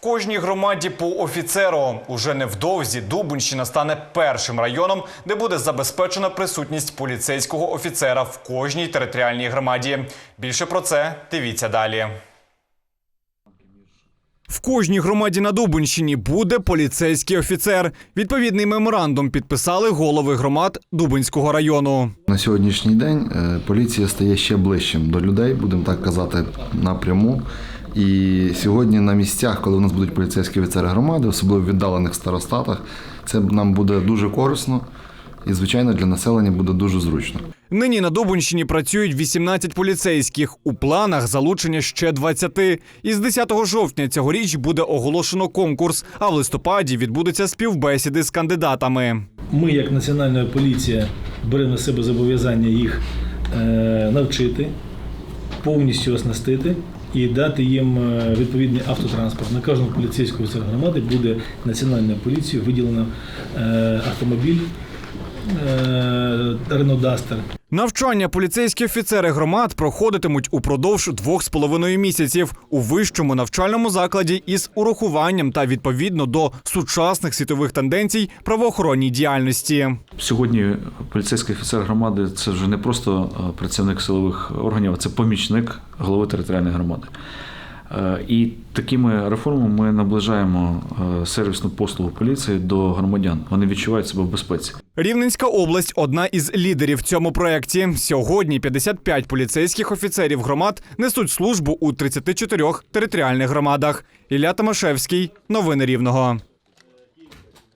Кожній громаді по офіцеру уже невдовзі Дубинщина стане першим районом, де буде забезпечена присутність поліцейського офіцера в кожній територіальній громаді. Більше про це дивіться далі. В кожній громаді на Дубинщині буде поліцейський офіцер. Відповідний меморандум підписали голови громад Дубинського району. На сьогоднішній день е, поліція стає ще ближчим до людей, будемо так казати, напряму. І сьогодні на місцях, коли у нас будуть поліцейські офіцери громади, особливо в віддалених старостатах, це нам буде дуже корисно і, звичайно, для населення буде дуже зручно. Нині на Дубинщині працюють 18 поліцейських. У планах залучення ще 20. Із 10 жовтня цьогоріч буде оголошено конкурс, а в листопаді відбудуться співбесіди з кандидатами. Ми, як Національна поліція, беремо на себе зобов'язання їх е, навчити, повністю оснастити і дати їм е, відповідний автотранспорт. На кожному поліцейському громади буде національною поліцією виділено е, автомобіль е, Duster. Навчання поліцейські офіцери громад проходитимуть упродовж двох з половиною місяців у вищому навчальному закладі із урахуванням та відповідно до сучасних світових тенденцій правоохоронній діяльності. Сьогодні поліцейський офіцер громади це вже не просто е, працівник силових органів, а це помічник голови територіальної громади. І такими реформами ми наближаємо е, сервісну послугу поліції до громадян. Вони відчувають себе в безпеці. Рівненська область одна із лідерів в цьому проєкті. Сьогодні 55 поліцейських офіцерів громад несуть службу у 34 територіальних громадах. Ілля Томашевський, новини Рівного.